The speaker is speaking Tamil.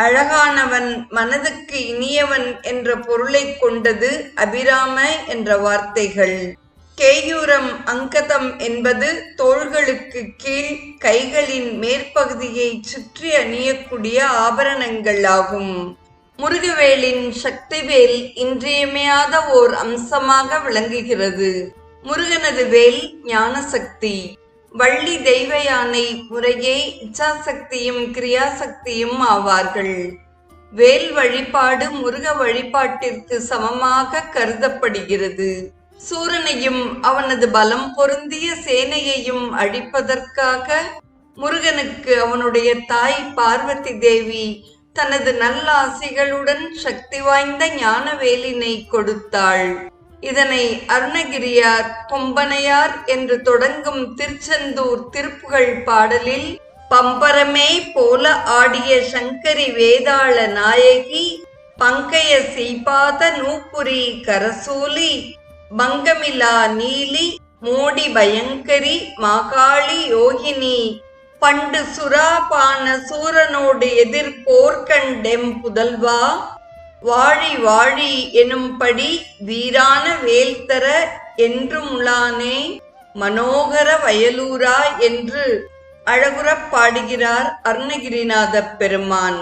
அழகானவன் மனதுக்கு இனியவன் என்ற பொருளைக் கொண்டது அபிராம என்ற வார்த்தைகள். கேயூரம் அங்கதம் என்பது தோள்களுக்கு கீழ் கைகளின் மேற்பகுதியை சுற்றி அணியக்கூடிய ஆபரணங்கள் ஆகும். முருகவேலின் சக்திவேல் இன்றியமையாத ஓர் அம்சமாக விளங்குகிறது. முருகனது வேல் ஞானசக்தி. வள்ளி தெய்வ யானை முறையே இச்சாசக்தியும் கிரியாசக்தியும் ஆவார்கள். வேல் வழிபாடு முருக வழிபாட்டிற்கு சமமாக கருதப்படுகிறது. சூரனையும் அவனது பலம் பொருந்திய சேனையையும் அழிப்பதற்காக முருகனுக்கு அவனுடைய தாய் பார்வதி தேவி தனது நல்லாசிகளுடன் சக்தி வாய்ந்த ஞானவேலினை கொடுத்தாள். இதனை அருணகிரியார் கொம்பனையார் என்று தொடங்கும் திருச்செந்தூர் திருப்புகழ் பாடலில் பம்பரமே போல ஆடிய சங்கரி வேதாள நாயகி பங்கைய சீபாத நூப்புரி கரசூலி பங்கமிலா நீலி மோடி பயங்கரி மாகாளி யோகினி பண்டு சுராபான சூரனோடு எதிர் போர்க்கண்டெம் புதல்வா வாழி வாழி எனும்படி வீரான வேல்தர என்றுமுலானே மனோகர வயலூரா என்று அழகுறப் பாடுகிறார் அருணகிரிநாதப் பெருமான்.